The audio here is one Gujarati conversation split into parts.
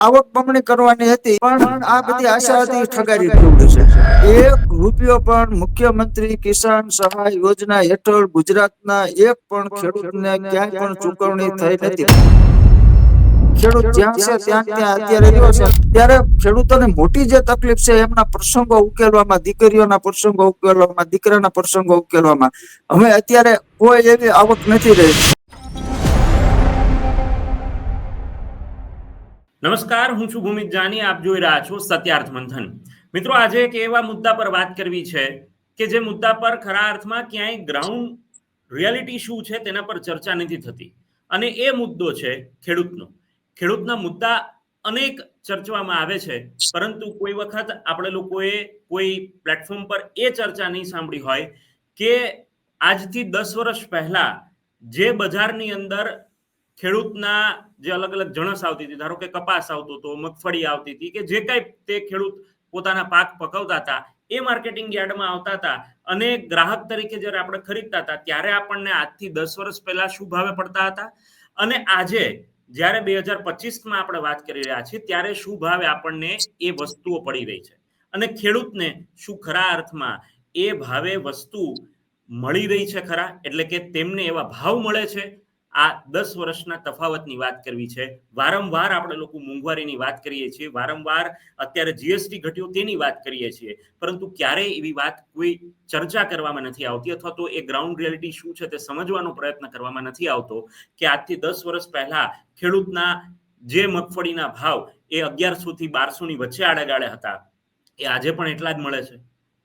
આવક બમણી કરવાની હતી પણ આ બધી આશા હતી ઠગારી નીવડી છે. એક રૂપિયો પણ મુખ્યમંત્રી કિસાન સહાય યોજના હેઠળ ગુજરાતના એક પણ ખેડૂતને ક્યાંય પણ ચૂકવણી થઈ નથી. ખેડૂત જ્યાં છે ત્યાં ત્યાં અત્યારે રહ્યો છે. ત્યારે ખેડૂતોને મોટી જે તકલીફ છે એમના પ્રસંગો ઉકેલવામાં દીકરીઓના પ્રસંગો ઉકેલવામાં દીકરાના પ્રસંગો ઉકેલવામાં. હવે અત્યારે કોઈ એવી આવક નથી રહી. નમસ્કાર, હું છું ભૂમિત જાની, આપ જોઈ રહ્યા છો સત્યાર્થ મંથન. મિત્રો, આજે એક એવા મુદ્દા પર વાત કરવી છે કે જે મુદ્દા પર ખરા અર્થમાં ક્યાંય ગ્રાઉન્ડ રિયાલિટી શું છે તેના પર ચર્ચા નથી થતી. અને એ મુદ્દો છે ખેડૂતનો. ખેડૂતના મુદ્દા અનેક ચર્ચવામાં આવે છે, પરંતુ કોઈ વખત આપણે લોકોએ કોઈ પ્લેટફોર્મ પર એ ચર્ચા નહીં સાંભળી હોય કે આજથી દસ વર્ષ પહેલા જે બજારની અંદર ખેડૂતના જે અલગ અલગ જણસ આવતી હતી, ધારો કે કપાસ આવતો હતો, મગફળી આવતી હતી કે જે કઈ તે ખેડૂત પોતાના પાક પકવતા હતા, એ માર્કેટિંગ યાર્ડમાં આવતા હતા અને ગ્રાહક તરીકે જ્યારે આપણે ખરીદતા હતા, ત્યારે આપણને આજથી દસ વર્ષ પહેલા શું ભાવે પડતા હતા? અને આજે જ્યારે બે હજાર પચીસમાં આપણે વાત કરી રહ્યા છીએ, ત્યારે શું ભાવે આપણને એ વસ્તુઓ પડી રહી છે. અને ખેડૂતને શું ખરા અર્થમાં એ ભાવે વસ્તુ મળી રહી છે ખરા? એટલે કે તેમને એવા ભાવ મળે છે આ દસ વર્ષના તફાવતની વાત કરવી છે. વારંવાર આપણે લોકો મોંઘવારીની વાત કરીએ છીએ. વારંવાર અત્યારે જીએસટી ઘટ્યો તેની વાત કરીએ છીએ. પરંતુ ક્યારેય એવી વાત કોઈ ચર્ચા કરવામાં નથી આવતી અથવા તો એ ગ્રાઉન્ડ રિયાલિટી શું છે તે સમજવાનો પ્રયત્ન કરવામાં નથી આવતો કે આજથી દસ વર્ષ પહેલા ખેડૂતના જે મગફળીના ભાવ એ અગિયારસો થી બારસોની વચ્ચે આડાગાળે હતા. એ આજે પણ એટલા જ મળે છે.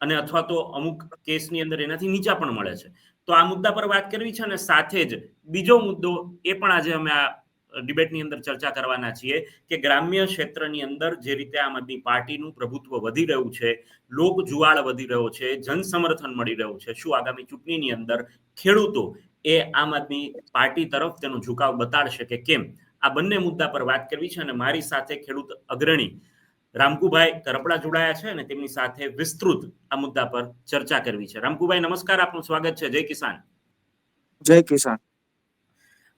અને અથવા તો અમુક કેસની અંદર એનાથી નીચા પણ મળે છે. તો આ મુદ્દા પર વાત કરવી છે અને સાથે જ બીજો મુદ્દો એ પણ આજે અમે આ ડિબેટની અંદર ચર્ચા કરવાના છીએ કે ગ્રામ્ય ક્ષેત્રની અંદર જે રીતે આમ આદમી પાર્ટીનું પ્રભુત્વ વધી રહ્યું છે, લોક જુવાળ વધી રહ્યો છે જન સમર્થન મળી રહ્યું છે, શું આગામી ચૂંટણીની અંદર ખેડૂતો એ આમ આદમી પાર્ટી તરફ તેનો ઝુકાવ બતાડશે કે કેમ? આ બંને મુદ્દા પર વાત કરવી છે અને મારી સાથે ખેડૂત અગ્રણી રામકુભાઈ કરપડા જોડાયા છે અને તેમની સાથે વિસ્તૃત આ મુદ્દા પર ચર્ચા કરવી છે. રામકુભાઈ નમસ્કાર. આપનું સ્વાગત છે. જય કિસાન. જય કિસાન.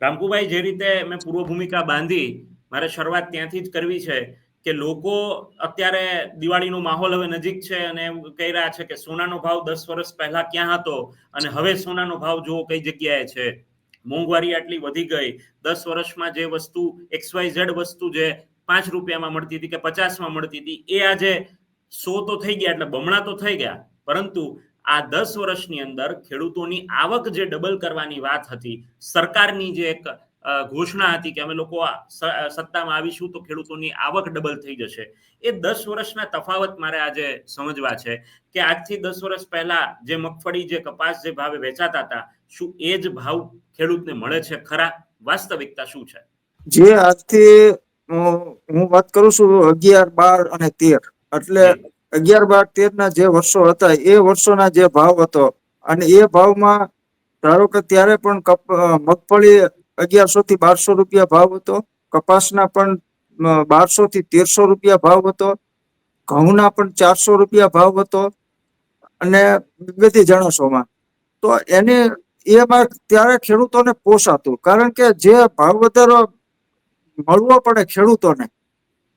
રામકુભાઈ જે રીતે મેં પૂર્વ ભૂમિકા બાંધી મારે શરૂઆત ત્યાંથી જ કરવી છે કે લોકો અત્યારે દિવાળીનો માહોલ હવે નજીક છે અને કહી રહ્યા છે કે સોનાનો ભાવ દસ વર્ષ પહેલા ક્યાં હતો અને હવે સોનાનો ભાવ જુઓ કઈ જગ્યાએ છે? મોંઘવારી આટલી વધી ગઈ. દસ વર્ષમાં જે વસ્તુ એક્સ વાય ઝેડ વસ્તુ જે પાંચ રૂપિયામાં મળતી હતી કે પચાસમાં મળતી હતી. એ આજે સો તો થઈ ગયા એટલે બમણા તો થઈ ગયા. પરંતુ આ દસ વર્ષની અંદર ખેડૂતોની આવક જે ડબલ કરવાની વાત હતી, સરકારની જે એક ઘોષણા હતી કે અમે લોકો સત્તામાં આવીશું તો ખેડૂતોની આવક ડબલ થઈ જશે. એ દસ વર્ષના તફાવત મારે આજે સમજવા છે કે આજથી દસ વર્ષ પહેલા જે મગફળી જે કપાસ જે ભાવે વેચાતા હતા, શું એ જ ભાવ ખેડૂતને મળે છે? ખરા? વાસ્તવિકતા શું છે? જે આજથી હું વાત કરું છું અગિયાર બાર અને તેર. એટલે અગિયાર બાર તેર ના જે વર્ષો હતા એ વર્ષોના જે ભાવ હતો. અને એ ભાવમાં ધારો કે ત્યારે પણ મગફળી અગિયારસો થી બારસો રૂપિયા ભાવ હતો. કપાસના પણ બારસો થી તેરસો રૂપિયા ભાવ હતો. ઘઉંના પણ ચારસો રૂપિયા ભાવ હતો. અને બધી જણસોમાં. તો એને એમાં ત્યારે ખેડૂતોને પોસાતું. કારણ કે જે ભાવ વધારો મળવો પડે ખેડૂતોને.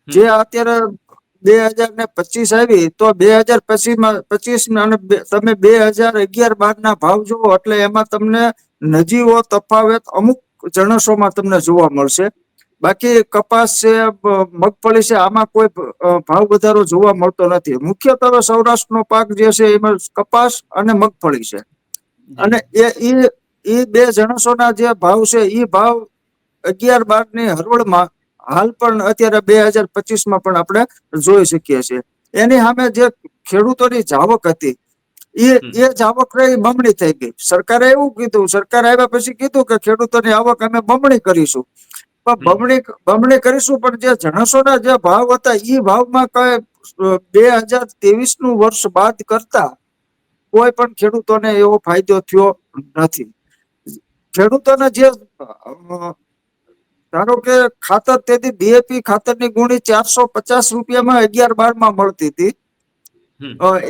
જે અત્યારે બે હજાર ને પચીસ આવી તો બે હજાર પચીસ અને તમે બે હજાર અગિયાર બાર ના ભાવ જુઓ એટલે એમાં તમને નજીવો તફાવત અમુક જણસોમાં તમને જોવા મળશે. બાકી કપાસ છે મગફળી છે આમાં કોઈ ભાવ વધારો જોવા મળતો નથી. મુખ્યત્વે સૌરાષ્ટ્રનો પાક જે છે એમાં કપાસ અને મગફળી છે. અને એ એ બે જણસોના જે ભાવ છે એ ભાવ અગિયાર બારની હરોળમાં હાલ પણ અત્યારે બે હજાર પચીસમાં પણ આપણે જોઈ શકીએ છીએ. એની સામે જે ખેડૂતોની જાવક હતી એ એ જાવક રહી બમણી થઈ ગઈ. સરકારે એવું કીધું સરકાર આવ્યા પછી કીધું કે ખેડૂતોની આવક અમે બમણી કરીશું. પણ બમણી બમણી કરીશું પણ જે જણસોના જે ભાવ હતા એ ભાવમાં કઈ બે હજાર ત્રેવીસનું વર્ષ બાદ કરતા કોઈ પણ ખેડૂતોને એવો ફાયદો થયો નથી. ખેડૂતોને જે ધારો કે ખાતર તેથી ડીએપી ખાતરની ગુણી ચારસો પચાસ રૂપિયામાં અગિયાર બારમાં મળતી હતી.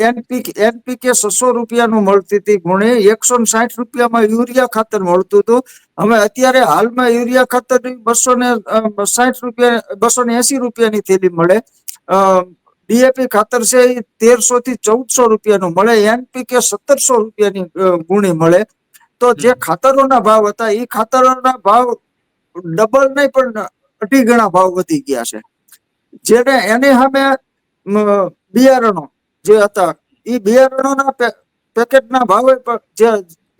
એનપીકે એનપીકે છસો રૂપિયાનું મળતી હતી ગુણી એકસો સાઠ રૂપિયામાં યુરિયા ખાતર મળતું હતું. હવે અત્યારે હાલમાં યુરિયા ખાતર બસો ને સાઠ રૂપિયા બસો ને એસી રૂપિયાની થેલી મળે. ડીએપી ખાતર છે એ તેરસો થી ચૌદસો રૂપિયાનું મળે. એનપીકે સત્તરસો રૂપિયાની ગુણી મળે. તો જે ખાતરોના ભાવ હતા એ ખાતરોના ભાવ ડબલ નહીં પણ અઢી ગણા ભાવ વધી ગયા છે. જેને એની સામે બિયારણો જે હતા એ બિયારણોના પેકેટના ભાવે જે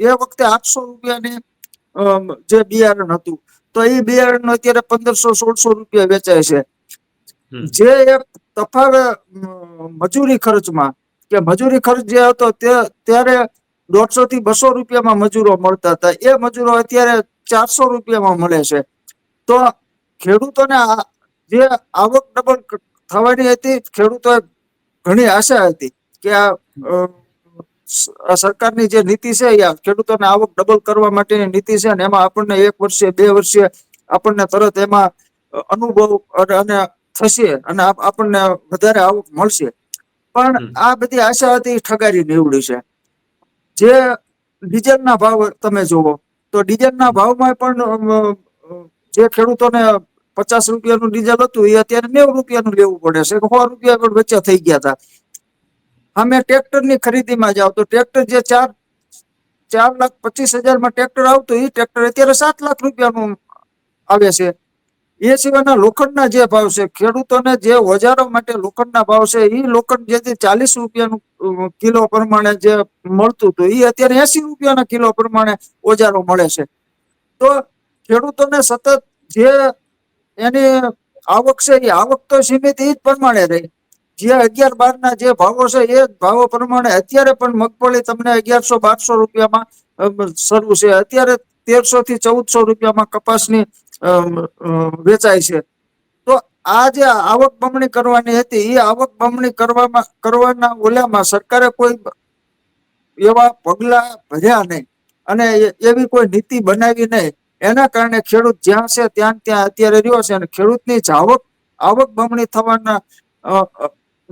એ વખતે આઠસો રૂપિયાની જે બિયારણ હતું તો એ બિયારણ અત્યારે પંદરસો સોળસો રૂપિયા વેચાય છે. જે એક તફાવત મજૂરી ખર્ચમાં કે મજૂરી ખર્ચ જે હતો તે ત્યારે દોઢસો થી બસો રૂપિયામાં મજૂરો મળતા હતા. એ મજૂરો અત્યારે ચારસો રૂપિયામાં મળે છે. તો ખેડૂતોને જે આવક ડબલ થવાની હતી ખેડૂતો ઘણી આશા હતી કે આ સરકારની જે નીતિ છે ખેડૂતોને આવક ડબલ કરવા માટેની નીતિ છે અને એમાં આપણને એક વર્ષે બે વર્ષે આપણને તરત એમાં અનુભવ અને થશે અને આપણને વધારે આવક મળશે. પણ આ બધી આશા હતી ઠગારી નીવડી છે. જે ડીઝલના ભાવ તમે જુઓ તો ડીઝલના ભાવમાં પણ જે ખેડૂતોને પચાસ રૂપિયાનું ડીઝલ હતું, એ અત્યારે નેવું રૂપિયાનું લેવું પડે છે. સો રૂપિયા પણ વચ્ચે થઈ ગયા હતા. અમે ટ્રેક્ટરની ખરીદીમાં જાવ તો ટ્રેક્ટર જે ચાર ચાર લાખ પચીસ હજારમાં ટ્રેક્ટર આવતું, એ ટ્રેક્ટર અત્યારે સાત લાખ રૂપિયાનું આવે છે. એ સિવાયના લોખંડના જે ભાવ છે, ખેડૂતોને જે ઓજારો માટે લોખંડના ભાવ છે એ લોખંડ જે ચાલીસ રૂપિયાનું કિલો પ્રમાણે જે મળતું હતું એ અત્યારે એસી રૂપિયાના કિલો પ્રમાણે ઓજારો મળે છે. તો ખેડૂતોને સતત જે એની આવક છે એ આવક તો સીમિત એ જ પ્રમાણે રહી. જે અગિયાર બાર ના જે ભાવો છે, એ ભાવો પ્રમાણે અત્યારે પણ મગફળી તમને અગિયારસો બારસો રૂપિયામાં શરૂ છે. અત્યારે તેરસો થી ચૌદસો રૂપિયામાં કપાસની વેચાય છે. તો આ જે આવક બમણી કરવાની હતી એ આવક બમણી કરવામાં, કરવાના ઓલામાં સરકારે કોઈ એવા પગલા ભર્યા નહીં. અને એવી કોઈ નીતિ બનાવી નહીં. એના કારણે ખેડૂત જ્યાં છે ત્યાં ત્યાં અત્યારે રહ્યો છે અને ખેડૂતની જાવક આવક બમણી થવાના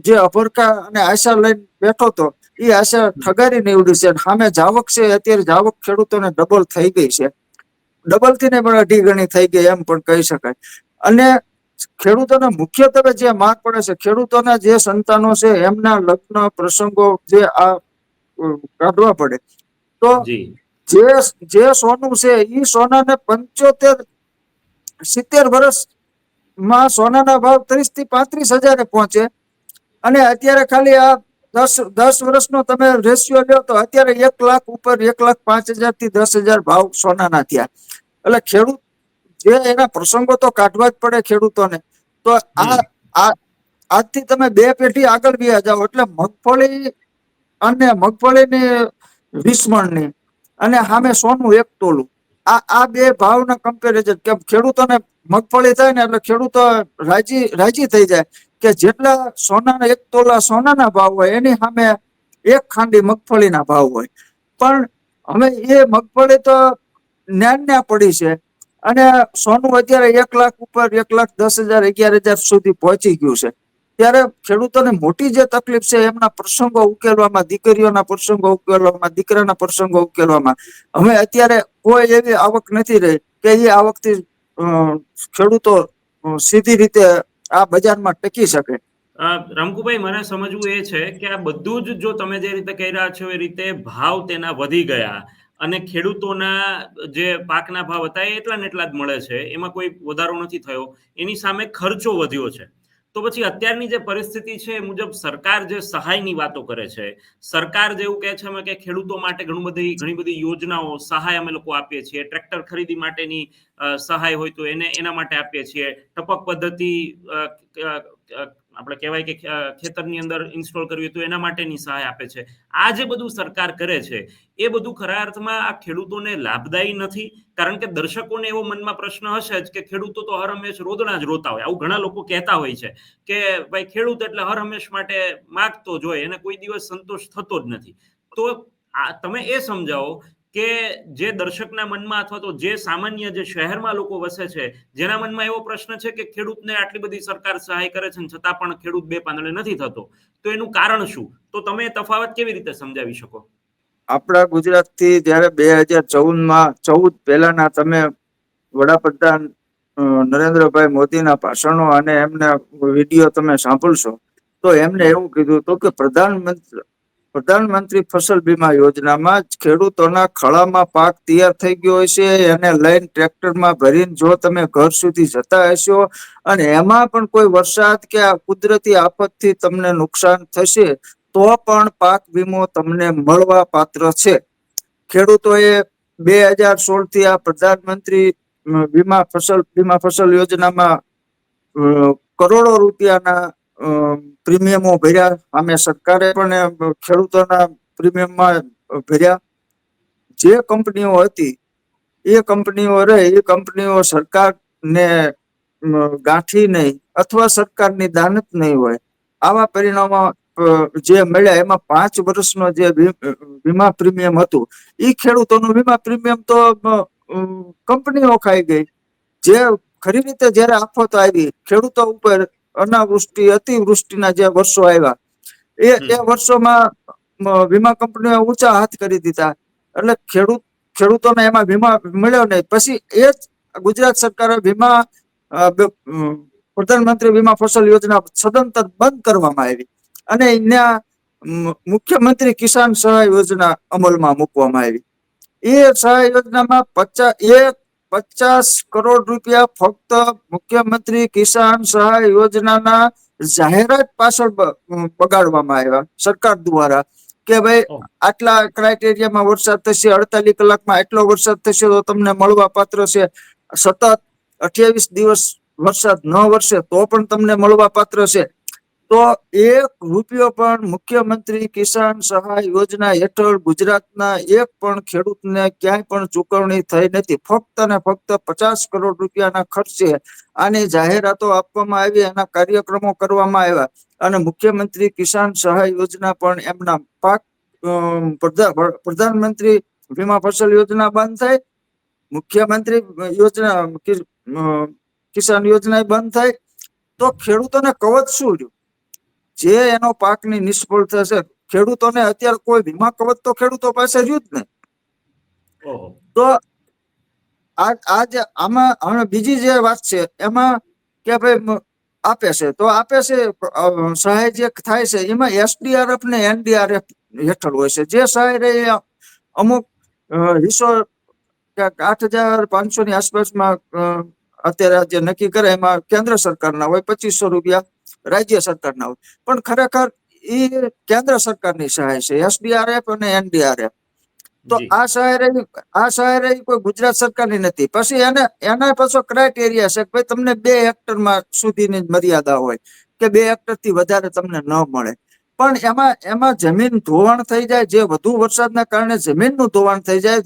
જે અભરકા અને આશા લઈને બેઠો હતો એ આશા ઠગારી નીવડી છે સામે જાવક છે, અત્યારે જાવક ખેડૂતોને ડબલ થઈ ગઈ છે. ડબલથી ને પણ અઢી ગણી થઈ ગઈ એમ પણ કહી શકાય. અને ખેડૂતોને મુખ્યત્વે જે માગ પડે છે ખેડૂતોના જે સંતાનો છે એમના લગ્ન પ્રસંગો જે આ કાઢવા પડે. તો જે. જે સોનું છે એ સોનાને પંચોતેર સિત્તેર વર્ષમાં સોનાના ભાવ ત્રીસથી પાંત્રીસ હજારે પહોંચે. અને અત્યારે ખાલી આ દસ દસ વર્ષનો તમે રેશિયો લ્યો તો અત્યારે એક લાખ ઉપર એક લાખ પાંચ હજારથી દસ હજાર ભાવ સોનાના થયા. એટલે ખેડૂત જે એના પ્રસંગો તો કાઢવા જ પડે ખેડૂતોને. તો આ આજથી તમે બે પેઢી આગળ વ્યા જાઓ એટલે મગફળી અને મગફળીની વિસ્મરણની અને સામે સોનું એક તોલું. આ આ બે ભાવના કમ્પેરિઝન કે ખેડૂતોને મગફળી થાય ને એટલે ખેડૂતો રાજી રાજી થઈ જાય. કે જેટલા સોનાના એક તોલા સોનાના ભાવ હોય, એની સામે એક ખાંડી મગફળીના ભાવ હોય. પણ હવે એ મગફળી તો ન્યા પડી છે અને સોનું અત્યારે એક લાખ ઉપર, એક લાખ દસ હજાર, અગિયાર હજાર સુધી પહોંચી ગયું છે. ત્યારે ખેડૂતોને મોટી જે તકલીફ છે, એમના પ્રસંગો ઉકેલવામાં, દીકરીઓના પ્રસંગો ઉકેલવામાં, દીકરાના પ્રસંગો ઉકેલવામાં. હવે અત્યારે કોઈ એવી આવક નથી રહી કે એ આવકથી ખેડૂતો સીધી રીતે આ બજારમાં ટકી શકે. રામકુભાઈ, મને સમજવું એ છે કે આ બધું જ જો તમે જે રીતે કહી રહ્યા છો એ રીતે ભાવ તેના વધી ગયા. અને ખેડૂતોના જે પાકના ભાવ હતા એ એટલા ને એટલા જ મળે છે. એમાં કોઈ વધારો નથી થયો. એની સામે ખર્ચો વધ્યો છે. તો પછી અત્યારની જે પરિસ્થિતિ છે એ મુજબ સરકાર જે સહાયની વાતો કરે છે, સરકાર જેવું કહે છે અમે કે ખેડૂતો માટે ઘણું બધી, ઘણી બધી યોજનાઓ, સહાય અમે લોકો આપીએ છીએ, ટ્રેક્ટર ખરીદી માટેની સહાય હોય તો એને, એના માટે આપીએ છીએ, ટપક પદ્ધતિ આપણે કહેવાય કે ખેતરની અંદર ઇન્સ્ટોલ કરવી તો એના માટેની સહાય આપે છે. આ જે બધું સરકાર કરે છે, એ બધું ખરા અર્થમાં આ ખેડૂતોને લાભદાયી નથી, કારણ કે દર્શકોને એવો મનમાં પ્રશ્ન હશે જ કે ખેડૂતો તો હર હંમેશ રોદણા જ રોતા હોય. આવું ઘણા લોકો કહેતા હોય છે કે ભાઈ ખેડૂત એટલે હર હંમેશ માટે માગતો જ હોય, એને કોઈ દિવસ સંતોષ થતો જ નથી. તો તમે એ સમજાવો કે જે દર્શકના મનમાં અથવા તો જે સામાન્ય જે શહેરમાં લોકો વસે છે, જેના મનમાં એવો પ્રશ્ન છે કે ખેડૂતને આટલી બધી સરકાર સહાય કરે છે છતાં પણ ખેડૂત બે પાંદડે નથી થતો, તો એનું કારણ શું? તો તમે તફાવત કેવી રીતે સમજાવી શકો? આપણા ગુજરાતથી જ્યારે બે હજાર ચૌદમાં, ચૌદ પહેલાના તમે વડાપ્રધાન નરેન્દ્રભાઈ મોદીના ભાષણો અને એમના વીડિયો તમે સાંભળશો, તો એમને એવું કીધું હતું કે પ્રધાનમંત્રી પ્રધાનમંત્રી ફસલ બીમા યોજનામાં ખેડૂતોના ખળામાં પાક તૈયાર થઈ ગયો હશે એને લઈને ટ્રેક્ટરમાં ભરીને જો તમે ઘર સુધી જતા હશો અને એમાં પણ કોઈ વરસાદ કે આ કુદરતી આફતથી તમને નુકસાન થશે, તો પણ પાક વીમો તમને મળવા પાત્ર છે. ખેડૂતોએ બે હજાર સોળથી આ પ્રધાનમંત્રી વીમા ફસલ વીમા ફસલ યોજનામાં કરોડો રૂપિયાના પ્રીમિયમો ભર્યા. અમે સરકારે પણ ખેડૂતોના પ્રીમિયમમાં ભર્યા. જે કંપનીઓ હતી, એ કંપનીઓ રહી, એ કંપનીઓ સરકારને ગાંઠી નહીં અથવા સરકારની દાનત નહીં હોય. આવા પરિણામો જે મળ્યા, એમાં પાંચ વર્ષનો જે વીમા પ્રીમિયમ હતું એ ખેડૂતોનું વીમા પ્રીમિયમ તો કંપનીઓ ખાઈ ગઈ. જે ખરી રીતે જ્યારે આફત આવી, ખેડૂતો ઉપર અનાવૃષ્ટિ અતિવૃષ્ટિના જે વર્ષો આવ્યા એ એ વર્ષોમાં વીમા કંપનીઓ ઊંચા હાથ કરી દીધા. એટલે ખેડૂત ખેડૂતોને એમાં વીમા મળ્યો નહીં. પછી એ જ ગુજરાત સરકારે વીમા પ્રધાનમંત્રી વીમા ફસલ યોજના સદંતર બંધ કરવામાં આવી. અને એના મુખ્યમંત્રી કિસાન સહાય યોજના અમલમાં મૂકવામાં આવી. એ સહાય યોજનામાં પચાસ એક પચાસ કરોડ રૂપિયા ફક્ત મુખ્યમંત્રી કિસાન સહાય યોજનાના જાહેરાત પાછળ બગાડવામાં આવ્યા સરકાર દ્વારા. કે ભાઈ આટલા ક્રાઇટેરિયામાં વરસાદ થશે અડતાલીસ કલાકમાં એટલો વરસાદ થશે તો તમને મળવા પાત્ર છે. સતત અઠ્યાવીસ દિવસ વરસાદ ન વરસે તો પણ તમને મળવા પાત્ર છે. તો એક રૂપિયો પણ મુખ્યમંત્રી કિસાન સહાય યોજના હેઠળ ગુજરાતના એક પણ ખેડૂતને ક્યાંય પણ ચૂકવણી થઈ નથી. ફક્ત ને ફક્ત પચાસ કરોડ રૂપિયાના ખર્ચે આની જાહેરાતો આપવામાં આવી એના કાર્યક્રમો કરવામાં આવ્યા. અને મુખ્યમંત્રી કિસાન સહાય યોજના પણ એમના પાક પ્રધાનમંત્રી વીમા ફસલ યોજના બંધ થાય, મુખ્યમંત્રી યોજના કિસાન યોજના બંધ થાય. તો ખેડૂતોને કવચ શું રહ્યું? જે એનો પાકની નિષ્ફળ થશે ખેડૂતોને અત્યારે કોઈ વીમા કવચ તો ખેડૂતો પાસે રહ્યું જ ને. તો આ આ આમાં હવે બીજી જે વાત છે એમાં કે ભાઈ આપે છે તો આપે છે સહાય જે થાય છે એમાં એસડીઆરએફ ને એનડીઆરએફ હેઠળ હોય છે. જે સહાય રહે અમુક હિસ્સો આઠ હજાર પાંચસો ની આસપાસમાં અત્યારે જે નક્કી કરે એમાં કેન્દ્ર સરકારના હોય પચીસો રૂપિયા રાજ્ય સરકારના હોય. પણ ખરેખર એ કેન્દ્ર સરકારની સહાય છે એસડીઆરએફ અને એનડીઆરએફ. તો આ સહાય રહી આ સહાય રહી કોઈ ગુજરાત સરકારની નથી. પછી એને એના પાછો ક્રાઇટેરિયા છે કે ભાઈ તમને બે હેક્ટરમાં સુધીની મર્યાદા હોય કે બે હેક્ટરથી વધારે તમને ન મળે. પણ એમાં એમાં જમીન ધોવાણ થઈ જાય જે વધુ વરસાદના કારણે જમીનનું ધોવાણ થઈ જાય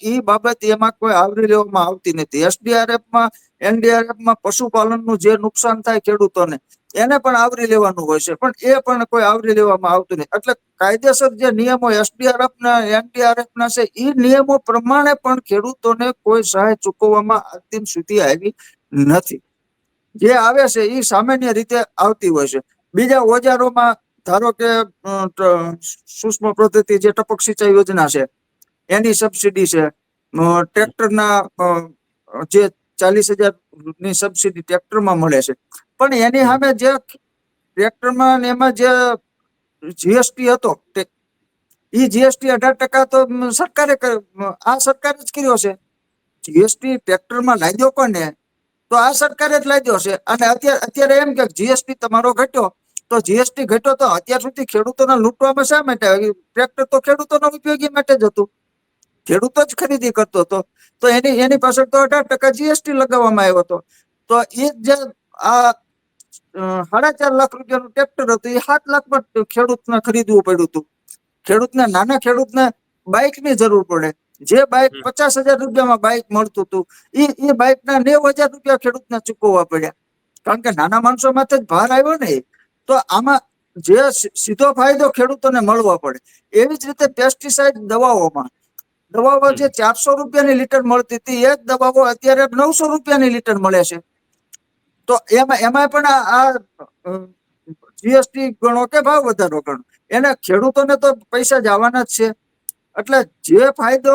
એ બાબત એમાં કોઈ આવરી લેવામાં આવતી નથી. એસડીઆરએફમાં, એનડીઆરએફમાં પશુપાલનનું જે નુકસાન થાય ખેડૂતોને, એને પણ આવરી લેવાનું હોય છે. પણ એ પણ કોઈ આવરી લેવામાં આવતું નહીં એટલે કાયદેસર જે નિયમો એસડીઆરએફ ના એનડીઆરએફ ના છે એ નિયમો પ્રમાણે પણ ખેડૂતોને કોઈ સહાય ચૂકવવામાં અંતિમ સુધી આવી નથી. જે આવે છે એ સામાન્ય રીતે આવતી હોય છે. બીજા ઓજારોમાં ધારો કે સૂક્ષ્મ પદ્ધતિ જે ટપક સિંચાઈ યોજના છે એની સબસિડી છે. ટ્રેક્ટરના જે ચાલીસ હજારની સબસિડી ટ્રેક્ટરમાં મળે છે. પણ એની સામે જે ટ્રેક્ટરમાં એમાં જે જીએસટી હતો એ જીએસટી અઢાર ટકા તો સરકારે આ સરકારે જ કર્યો છે. જીએસટી ટ્રેક્ટરમાં લાગ્યો કોને, તો આ સરકારે જ લાગ્યો છે. અને અત્યારે અત્યારે એમ કે જીએસટી તમારો ઘટ્યો, તો જીએસટી ઘટ્યો તો અત્યાર સુધી ખેડૂતોને લૂંટવામાં શા માટે? ટ્રેક્ટર તો ખેડૂતોના ઉપયોગી માટે જ હતું. ખેડૂતો જ ખરીદી કરતો હતો. તો એની એની પાછળ તો અઢાર ટકા જીએસટી લગાવવામાં આવ્યો હતો. તો એ જે આ સાડા ચાર લાખ રૂપિયાનું ટ્રેક્ટર હતું એ સાત લાખમાં ખેડૂતને ખરીદવું પડ્યું હતું. ખેડૂતને નાના ખેડૂતને બાઇકની જરૂર પડે. જે બાઇક પચાસ હજાર રૂપિયામાં બાઇક મળતું હતું એ એ બાઇકના નેવ હજાર રૂપિયા ખેડૂતને ચૂકવવા પડ્યા. કારણ કે નાના માણસો માથે જ ભાર આવ્યો ને તો આમાં જે સીધો ફાયદો ખેડૂતોને મળવો પડે. એવી જ રીતે પેસ્ટિસાઇડ દવાઓમાં. દવાઓ જે ચારસો રૂપિયાની લીટર મળતી હતી એ જ દવાઓ અત્યારે નવસો રૂપિયાની લીટર મળે છે. તો એમાં એમાં પણ આ જીએસટી ગણો કે ભાવ વધારો ગણો. એને ખેડૂતોને તો પૈસા જવાના જ છે. એટલે જે ફાયદો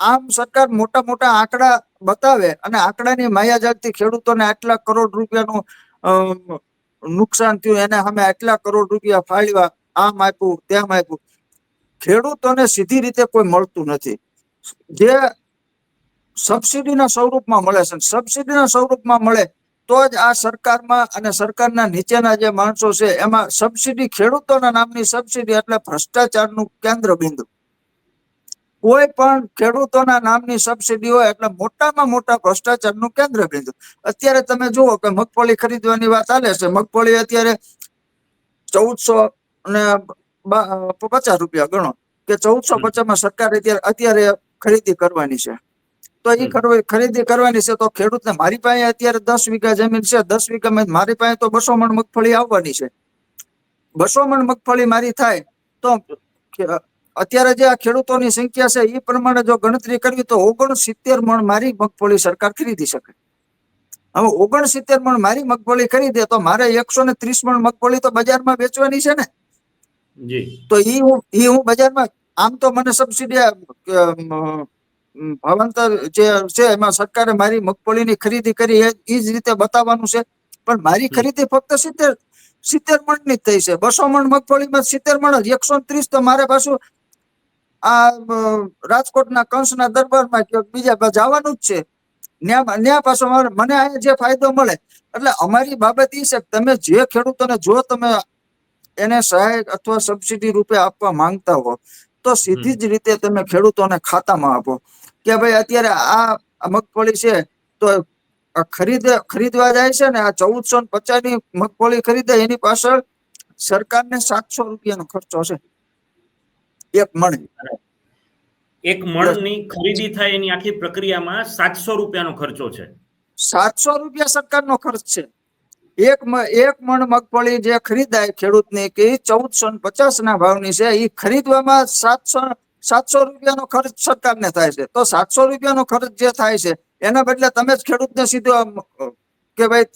આમ સરકાર મોટા મોટા આંકડા બતાવે અને આંકડાની માયાજાળથી ખેડૂતોને આટલા કરોડ રૂપિયાનું નુકસાન થયું એને અમે આટલા કરોડ રૂપિયા ફાળવ્યા આમ આપ્યું તેમ આપ્યું. ખેડૂતોને સીધી રીતે કોઈ મળતું નથી. જે સબસિડીના સ્વરૂપમાં મળે છે. સબસિડીના સ્વરૂપમાં મળે તો જ આ સરકારમાં અને સરકારના નીચેના જે માણસો છે, એમાં સબસિડી ખેડૂતોના નામની સબસિડી એટલે ભ્રષ્ટાચારનું કેન્દ્ર બિંદુ કોઈ પણ ખેડૂતોના નામની સબસિડી હોય એટલે મોટામાં મોટા ભ્રષ્ટાચારનું કેન્દ્ર બિંદુ અત્યારે તમે જુઓ કે મગફળી ખરીદવાની વાત ચાલે છે. મગફળી અત્યારે ચૌદસો ને બા- પચાસ રૂપિયા ગણો. કે ચૌદસો. પચાસમાં સરકારે અત્યારે ખરીદી કરવાની છે. તો એ ખરીદી કરવાની છે તો ખેડૂતને મારી પાસે અત્યારે દસ વીઘા જમીન છે. દસ વીઘામાં મારી પાસે તો બસો મણ મગફળી આવવાની છે. બસો મણ મગફળી મારી થાય તો અત્યારે જે આ ખેડૂતોની સંખ્યા છે એ પ્રમાણે જો ગણતરી કરવી તો ઓગણસિત્તેર મણ મારી મગફળી સરકાર ખરીદી શકે. હવે ઓગણસિત્તેર મણ મારી મગફળી ખરીદે તો મારે એકસો ને ત્રીસ મણ મગફળી તો બજારમાં વેચવાની છે ને? તો એ હું એ હું બજારમાં આમ તો મને સબસિડી ભાવાંતર જે છે એમાં સરકારે મારી મગફળીની ખરીદી કરી એ જ રીતે બતાવવાનું છે. પણ મારી ખરીદી ફક્ત સિત્તેર સિત્તેર મણની જ થઈ છે. બસો મણ મગફળીમાં સિત્તેર મણ એકસો ત્રીસ તો મારે પાછું આ રાજકોટના કંસના દરબારમાં કે બીજા જવાનું જ છે. ન્યા ન્યા પાછો મને અહીંયા જે ફાયદો મળે એટલે અમારી બાબત એ છે કે તમે જે ખેડૂતોને જો તમે એને સહાય અથવા સબસિડી રૂપે આપવા માંગતા હો તો સીધી જ રીતે તમે ખેડૂતોને ખાતામાં આપો. કે ભાઈ અત્યારે આ મગફળી છે તો ખરીદ ખરીદવા જાય છે ને આ ચૌદસો પચાસની મગફળી ખરીદે એની પાછળ સરકારને સાતસો રૂપિયાનો ખર્ચો છે એક મણ. એક મણની ખરીદી થાય એની આખી પ્રક્રિયામાં સાતસો રૂપિયાનો ખર્ચો છે. સાતસો રૂપિયા સરકારનો ખર્ચ છે. એક એક મણ મગફળી જે ખરીદાય ખેડૂતની, કે એ ચૌદસો ને પચાસ ના ભાવની છે એ ખરીદવામાં સાતસો સાતસો રૂપિયાનો ખર્ચ સરકારને થાય છે. તો સાતસો રૂપિયાનો ખર્ચ જે થાય છે, એના બદલે તમે જ ખેડૂતને સીધો કે ભાઈ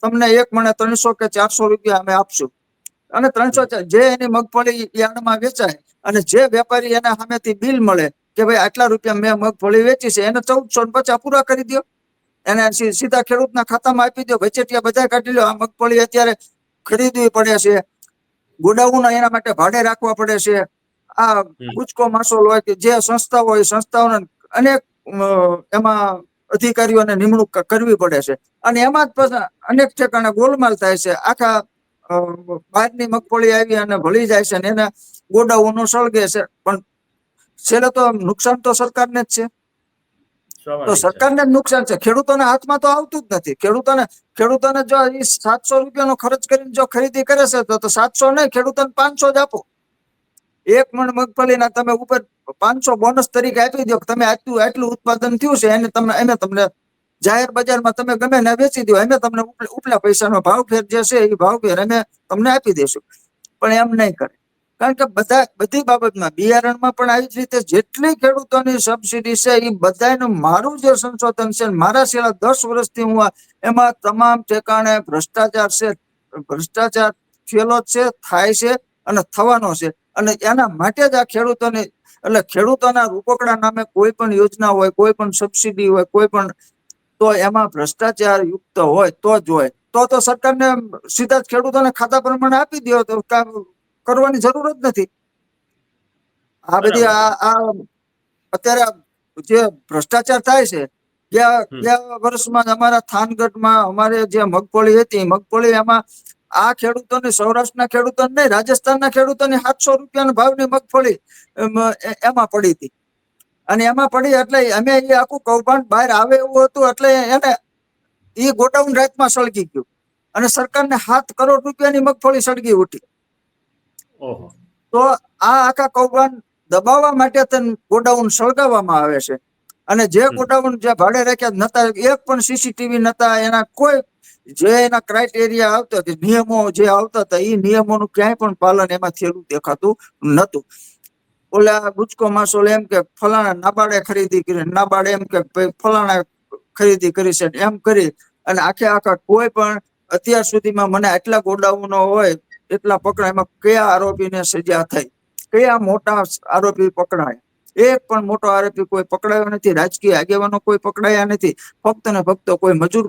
તમને એક મણે ત્રણસો કે ચારસો રૂપિયા અમે આપશું. અને ત્રણસો જે એની મગફળી યાર્ડમાં વેચાય, અને જે વેપારી એના સામેથી બિલ મળે, કે ભાઈ આટલા રૂપિયા મેં મગફળી વેચી છે, એને ચૌદસો ને પચાસ પૂરા કરી દો એને સીધા ખેડૂતના ખાતામાં આપી દો વચેટિયા બધા કાઢી લો આ મગફળી અત્યારે ખરીદવી પડે છે. ગોડાઉન એના માટે ભાડે રાખવા પડે છે. આ. ગુજકો માસોલ હોય કે જે સંસ્થાઓ હોય સંસ્થાઓને અનેક એમાં અધિકારીઓને નિમણૂક કરવી પડે છે. અને એમાં જ અનેક ઠેકાણે ગોલમાલ થાય છે. આખા બહારની મગફળી આવી અને ભળી જાય છે અને એને ગોડાઉનો સળગે છે. પણ છેલ્લે તો નુકસાન તો સરકારને જ છે. તો સરકારને નુકસાન છે. ખેડૂતોના હાથમાં તો આવતું જ નથી. ખેડૂતોને ખેડૂતોને જો સાતસો રૂપિયાનો ખર્ચ કરીને જો ખરીદી કરે છે તો- તો સાતસો નહીં ખેડૂતોને પાંચસો જ આપો. એક મણ મગફળીના તમે ઉપર પાંચસો બોનસ તરીકે આપી દો તમે આટલું આટલું ઉત્પાદન થયું છે એને તમને એને તમને જાહેર બજારમાં તમે ગમે ને વેચી દો એને તમને ઉપલા- ઉપલા પૈસાનો ભાવ ફેર જે છે એ ભાવ ફેર અમે તમને આપી દઈશું પણ એમ નહીં કરે. કારણ કે બધા બધી બાબતમાં બિયારણમાં પણ આવી જ રીતે જેટલી ખેડૂતોની સબસિડી છે એ બધાનું મારું જે સંશોધન છે, મારા છેલ્લા દસ વર્ષથી હું એમાં તમામ ઠેકાણે ભ્રષ્ટાચાર છે, ભ્રષ્ટાચાર થયેલો છે, થાય છે અને થવાનો છે. અને એના માટે જ આ ખેડૂતોને એટલે ખેડૂતોના રૂપકડા નામે કોઈ પણ યોજના હોય, કોઈ પણ સબસિડી હોય, કોઈ પણ તો એમાં ભ્રષ્ટાચાર યુક્ત હોય તો જ હોય. તો તો સરકારને સીધા જ ખેડૂતોને ખાતા પ્રમાણે આપી દો તો કરવાની જરૂર જ નથી. આ બધી આ અત્યારે જે ભ્રષ્ટાચાર થાય છે ગયા ગયા વર્ષમાં અમારા થાનગઢમાં અમારે જે મગફળી હતી મગફળી એમાં આ ખેડૂતોને સૌરાષ્ટ્રના ખેડૂતોને નહીં રાજસ્થાનના ખેડૂતોને સાતસો રૂપિયાના ભાવની મગફળી એમાં પડી હતી. અને એમાં પડી એટલે અમે એ આખું કૌભાંડ બહાર આવે એવું હતું એટલે એને એ ગોડાઉન રાતમાં સળગી ગયું. અને સરકારને સાત કરોડ રૂપિયાની મગફળી સળગી ઉઠી. તો આ આખા કૌભાંડ દબાવવા માટે તેને ગોડાઉન સળગાવવામાં આવે છે. અને જે ગોડાઉન જે ભાડે રાખ્યા નતા એક પણ સીસીટીવી નતા એના કોઈ જે એના ક્રાઇટેરિયા આવતા હતા નિયમો જે આવતા હતા એ નિયમોનું ક્યાંય પણ પાલન એમાં થયેલું દેખાતું નતું. ઓલા ગુજકો માસોલ એમ કે ફલાણા નાબાડે ખરીદી કરી નાબાડે એમ કે ફલાણા ખરીદી કરી છે એમ કરી. અને આખે આખા કોઈ પણ અત્યાર સુધીમાં મને આટલા ગોડાઉનો હોય એટલા પકડાય? એમાં કયા આરોપીને સજા થઈ? કયા મોટા આરોપી પકડાય? એક પણ મોટો આરોપી કોઈ પકડાયો નથી. રાજકીય આગેવાનો કોઈ પકડાયા નથી. ફક્ત ને ફક્ત કોઈ મજૂર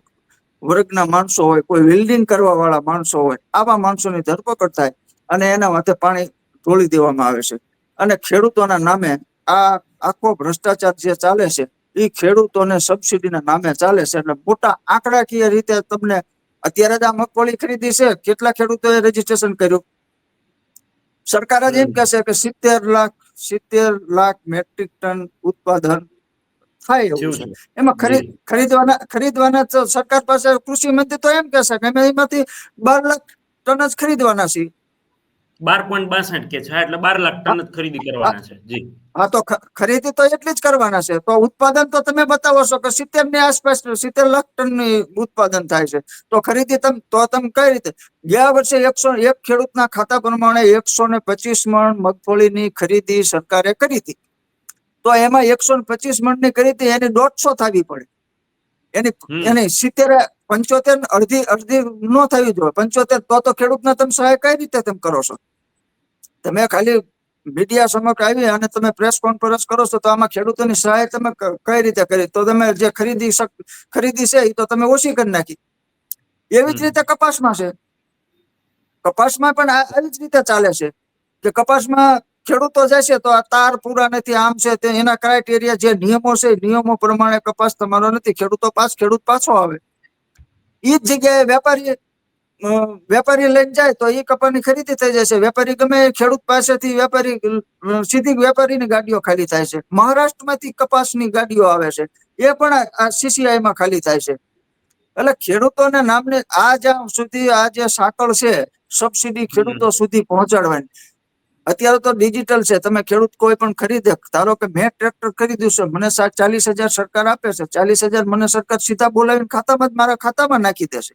વર્ગના માણસો હોય, કોઈ વેલ્ડિંગ કરવા વાળા માણસો હોય, આવા માણસોની ધરપકડ થાય અને એના માથે પાણી ઢોળી દેવામાં આવે છે. અને ખેડૂતોના નામે આ આખો ભ્રષ્ટાચાર જે ચાલે છે એ ખેડૂતોને સબસિડીના નામે ચાલે છે. એટલે મોટા આંકડાકીય રીતે તમને અત્યારે જ આ મગફળી ખરીદી છે. કેટલા ખેડૂતોએ રજીસ્ટ્રેશન કર્યું? સરકાર જ એમ. કહેશે કે સિત્તેર લાખ સિત્તેર લાખ મેટ્રિક ટન ઉત્પાદન થાય એવું છે. એમાં ખરીદ ખરીદવાના ખરીદવાના સરકાર પાસે કૃષિ મંત્રી તો એમ કહેશે કે અમે એમાંથી બાર લાખ ટન જ ખરીદવાના છીએ. બાર પોઈન્ટ બાસઠ કે છે એટલે બાર લાખ ટન જ ખરીદી કરવાના છે. જી. હા તો ખરીદી તો એટલી જ કરવાના છે. તો ઉત્પાદન તો તમે બતાવો છો કે સિત્તેરની આસપાસ સિત્તેર લાખ ટનની ઉત્પાદન થાય છે. તો ખરીદી તમ તો તમે કઈ રીતે? ગયા વર્ષે એકસો એક ખેડૂતના ખાતા પ્રમાણે એકસો ને પચીસ મણ મગફળીની ખરીદી સરકારે કરી હતી. તો એમાં એકસો ને પચીસ મણની ખરીદી એની દોઢસો થવી પડે. એની એની સિત્તેર પંચોતેર અડધી અડધી ન થવી જોઈએ. પંચોતેર તો તો ખેડૂતને તમે સહાય કઈ રીતે તમે કરો છો? તમે ખાલી મીડિયા સમક્ષ આવી અને તમે પ્રેસ કોન્ફરન્સ કરો છો તો આમાં ખેડૂતોની સહાય તમે કઈ રીતે કરી? તો તમે જે ખરીદી ખરીદી છે એ તો તમે ઓછી કરી નાખી. એવી જ રીતે કપાસમાં છે. કપાસમાં પણ આ- આવી જ રીતે ચાલે છે કે કપાસમાં ખેડૂતો જાય છે તો આ તાર પૂરા નથી આમ છે તે એના ક્રાઇટેરિયા જે નિયમો છે નિયમો પ્રમાણે કપાસ તમારો નથી ખેડૂતો પાસ ખેડૂત પાછો આવે. એ જ જગ્યાએ વેપારી વેપારી લઈને જાય તો એ કપાસની ખરીદી થઈ જશે. વેપારી ગમે ખેડૂત પાસેથી વેપારી સીધી વેપારીની ગાડીઓ ખાલી થાય છે. મહારાષ્ટ્રમાંથી કપાસની ગાડીઓ આવે છે. એ પણ આ- સીસીઆઈમાં માં ખાલી થાય છે. એટલે ખેડૂતોને નામને આ જ્યાં સુધી આ જે સાંકળ છે સબસિડી ખેડૂતો સુધી પહોંચાડવાની. અત્યારે તો ડિજિટલ છે. તમે ખેડૂત કોઈ પણ ખરીદે ધારો કે મેં ટ્રેક્ટર ખરીદ્યું છે મને ચાલીસ હજાર સરકાર આપે છે ચાલીસ હજાર મને સરકાર સીધા બોલાવીને ખાતામાં જ મારા ખાતામાં નાખી દેશે.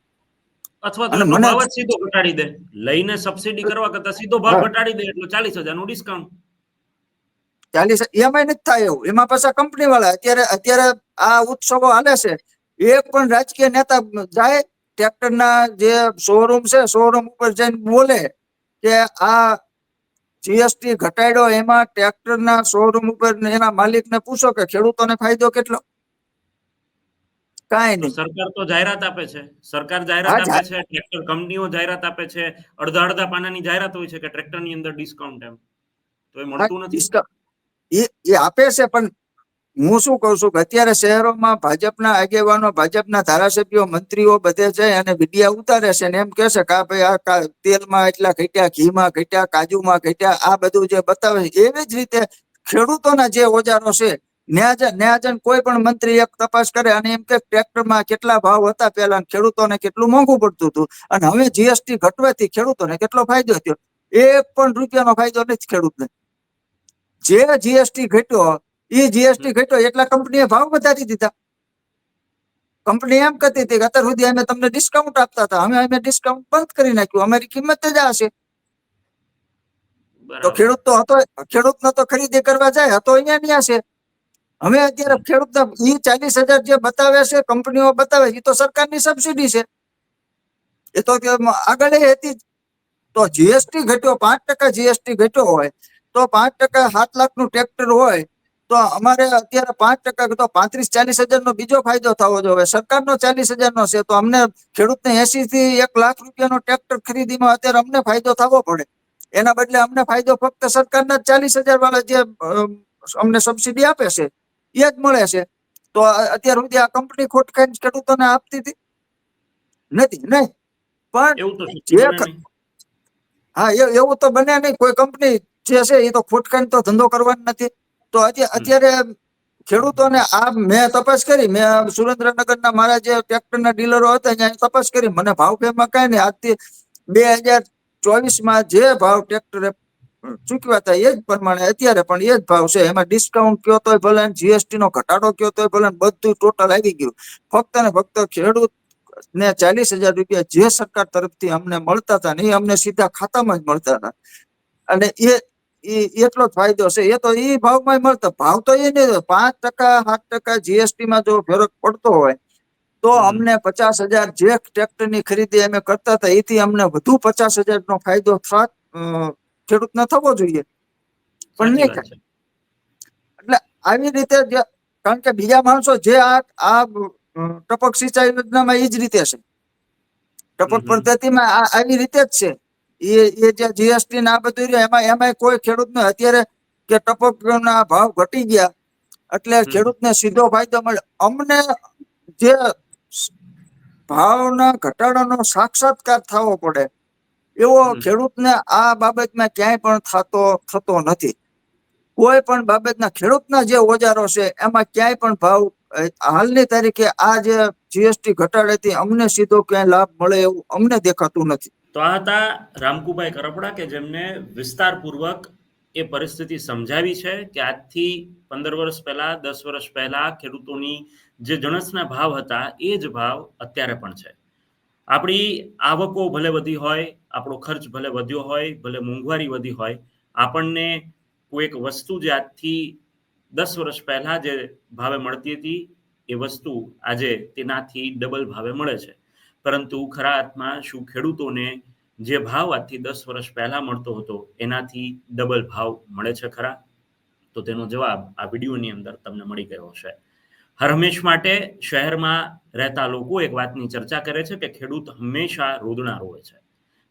અથવા ભાવ જ સીધો ઘટાડી દે. લઈને સબસિડી કરવા કરતા સીધો ભાવ ઘટાડી દે એટલે ચાલીસ હજારનું ડિસ્કાઉન્ટ ચાલીસ એમાં નથી થાય એવું. એમાં પાછા કંપની વાળા અત્યારે અત્યારે આ ઉત્સવો હાલે છે. એક પણ રાજકીય નેતા જાય ટ્રેક્ટરના જે શોરૂમ છે શોરૂમ ઉપર જઈને બોલે કે આ જીએસટી ઘટાડ્યો એમાં ટ્રેક્ટરના શોરૂમ ઉપર એના એના માલિકને પૂછો કે ખેડૂતોને ફાયદો કેટલો? કાંઈ નહીં. સરકાર તો જાહેરાત આપે છે. સરકાર જાહેરાત આપે છે ટ્રેક્ટર કંપનીઓ જાહેરાત આપે છે. અડધા અડધા પાનાની જાહેરાત હોય છે કે ટ્રેક્ટરની અંદર ડિસ્કાઉન્ટ એમ. તો એ મળતું નથી? એ એ આપે છે પણ હું શું કહું છું કે અત્યારે શહેરોમાં ભાજપના આગેવાનો ભાજપના ધારાસભ્યો મંત્રીઓ બધે છે અને વિડિયા ઉતારે છે ને એમ કે છે કે આ ભાઈ આ તેલમાં એટલા ઘટ્યા ઘીમાં ઘટ્યા કાજુમાં ઘટ્યા આ બધું જે બતાવે છે એવી જ રીતે ખેડૂતોના જે ઓજારો છે ન્યાજન ન્યાજન કોઈ પણ મંત્રી એક તપાસ કરે અને એમ કે ટ્રેક્ટરમાં કેટલા ભાવ હતા પહેલા ખેડૂતોને કેટલું મોંઘું પડતું હતું. અને હવે જીએસટી ઘટવાથી ખેડૂતોને કેટલો ફાયદો થયો? એક પણ રૂપિયાનો ફાયદો નથી ખેડૂતને. જે જીએસટી ઘટ્યો એ જીએસટી ઘટ્યો એટલા કંપનીએ ભાવ વધારી દીધા. કંપની એમ કહેતી હતી કે અત્યાર સુધી અમે તમને ડિસ્કાઉન્ટ આપતા હતા. અમે અમે ડિસ્કાઉન્ટ બંધ કરી નાખ્યું. અમારી કિંમત જ આ છે. તો ખેડૂત તો હતો ખેડૂત નો તો ખરીદી કરવા જાય હતો અહીંયા ન્યા છે. હવે અત્યારે ખેડૂત એ ચાલીસ હજાર જે બતાવે છે, કંપનીઓ બતાવે છે એ તો સરકારની સબસિડી છે. એ તો આગળ હતી તો જીએસટી ઘટ્યો, પાંચ ટકા જીએસટી ઘટ્યો હોય, તો પાંચ ટકા સાત લાખનું ટ્રેક્ટર હોય, તો અમારે અત્યારે પાંચ ટકા, તો પાંત્રીસ ચાલીસ હજાર નો બીજો ફાયદો થવો જોઈએ. સરકારનો ચાલીસ હજાર નો છે, તો અમને ખેડૂતને એસી થી એક લાખ રૂપિયાનો ટ્રેક્ટર ખરીદીમાં અત્યારે અમને ફાયદો થવો પડે. એના બદલે અમને ફાયદો ફક્ત સરકારના ચાલીસ હજાર વાળા જે અમને સબસિડી આપે છે એ જ મળે છે. તો અત્યાર સુધી આ કંપની ખોટ ખાઈને ખેડૂતોને આપતી હતી? નથી નહીં. પણ. હા એવું તો બને નહીં. કોઈ કંપની જે છે એ તો ખોટ ખાઈને તો ધંધો કરવાનો નથી. તો અત્યારે ખેડૂતોને આ મેં તપાસ કરી. મેં સુરેન્દ્રનગરના મારા જે ટ્રેક્ટરના ડીલરો હતા ત્યાં તપાસ કરી. મને ભાવ કેમાં કાંઈ નહીં. આજથી બે હજાર ચોવીસમાં જે ભાવ ટ્રેક્ટરે ચૂકવ્યા એ જ પ્રમાણે અત્યારે પણ એ જ ભાવ છે. એમાં ડિસ્કાઉન્ટ કયો તોય ભલે જીએસટી નો ઘટાડો કયો તોય ભલે બધું ટોટલ આવી ગયું. ફક્ત ને ફક્ત ખેડૂત ને ચાલીસ હજાર રૂપિયા જે સરકાર તરફથી અમને મળતા હતા ને એ અમને સીધા ખાતામાં જ મળતા હતા. અને એ એટલો જ ફાયદો છે. એ તો એ ભાવમાં મળતો. ભાવ તો એ નહીં પાંચ ટકા સાત ટકા જીએસટી માં જો ફરક પડતો હોય તો અમને પચાસ હજાર જે ટ્રેક્ટરની ખરીદી અમે કરતા હતા એથી અમને વધુ પચાસ હજાર નો ફાયદો ખેડૂતને થવો જોઈએ. પણ નહીં થાય. એટલે આવી રીતે જે કારણ કે બીજા માણસો જે આ આ ટપક સિંચાઈ યોજનામાં એ જ રીતે છે. ટપક પદ્ધતિમાં આ આવી રીતે જ છે. એ એ જે જીએસટી ને બધું રહ્યું એમાં એમાં કોઈ ખેડૂતને અત્યારે કે ટપક ના ભાવ ઘટી ગયા એટલે. ખેડૂતને સીધો ફાયદો મળે અમને જે ભાવના ઘટાડાનો સાક્ષાત્કાર થવો પડે એવો ખેડૂતને આ બાબતમાં ક્યાંય પણ થતો થતો નથી. કોઈ પણ બાબતના ખેડૂતના જે ઓજારો છે એમાં ક્યાંય પણ ભાવ હાલની તારીખે આ જે જીએસટી ઘટાડેથી અમને સીધો ક્યાંય લાભ મળે એવું અમને દેખાતું નથી. તો આ હતા રામકુભાઈ કરપડા કે જેમને વિસ્તારપૂર્વક એ પરિસ્થિતિ સમજાવી છે કે આજથી પંદર વર્ષ પહેલા દસ વર્ષ પહેલા ખેડૂતોની જે જણસના ભાવ હતા એ જ ભાવ અત્યારે પણ છે. આપણી આવકો ભલે વધી હોય, આપણો ખર્ચ ભલે વધ્યો હોય, ભલે મોંઘવારી વધી હોય, આપણને કોઈ એક વસ્તુ જે આજથી દસ વર્ષ પહેલા જે ભાવે મળતી હતી, એ વસ્તુ આજે તેનાથી ડબલ ભાવે મળે છે. પરંતુ ખરા અર્થમાં શું ખેડૂતોને જે ભાવ આજથી દસ વર્ષ પહેલા મળતો હતો, એનાથી ડબલ ભાવ મળે છે ખરા? તો તેનો જવાબ આ વિડીયોની અંદર તમને મળી ગયો હશે. હર હંમેશ માટે શહેરમાં રહેતા લોકો એક વાતની ચર્ચા કરે છે કે ખેડૂત હંમેશા રોદણા રોવે છે.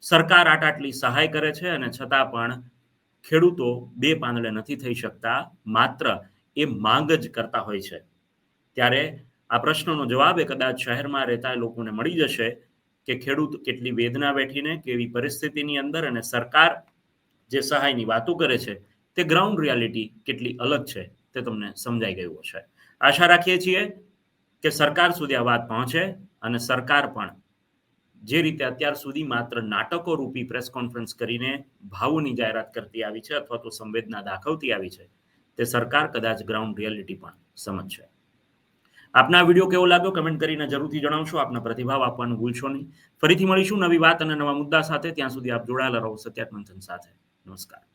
સરકાર આટ આટલી સહાય કરે છે અને છતાં પણ ખેડૂતો બે પાંદડે નથી થઈ શકતા, માત્ર એ માંગ જ કરતા હોય છે. ત્યારે આ પ્રશ્નનો જવાબ એ કદાચ શહેરમાં રહેતા લોકોને મળી જશે કે ખેડૂત કેટલી વેદના વેઠીને કેવી પરિસ્થિતિની અંદર અને સરકાર જે સહાયની વાતો કરે છે તે ગ્રાઉન્ડ રિયાલિટી કેટલી અલગ છે તે તમને સમજાઈ ગયું હશે. આશા રાખીએ છીએ કે સરકાર સુધી આ વાત પહોંચે અને સરકાર પણ જે રીતે અત્યાર સુધી માત્ર નાટકો રૂપી પ્રેસ કોન્ફરન્સ કરીને ભાવોની જાહેરાત કરતી આવી છે અથવા તો સંવેદના દાખવતી આવી છે, તે સરકાર કદાચ ગ્રાઉન્ડ રિયાલિટી પણ સમજશે. આપના આ વીડિયો કેવો લાગ્યો કમેન્ટ કરીને જરૂરથી જણાવશો. આપના પ્રતિભાવ આપવાનું ભૂલશો નહીં. ફરીથી મળીશું નવી વાત અને નવા મુદ્દા સાથે. ત્યાં સુધી આપ જોડાયેલા રહો સત્યાત્મંથન સાથે. નમસ્કાર.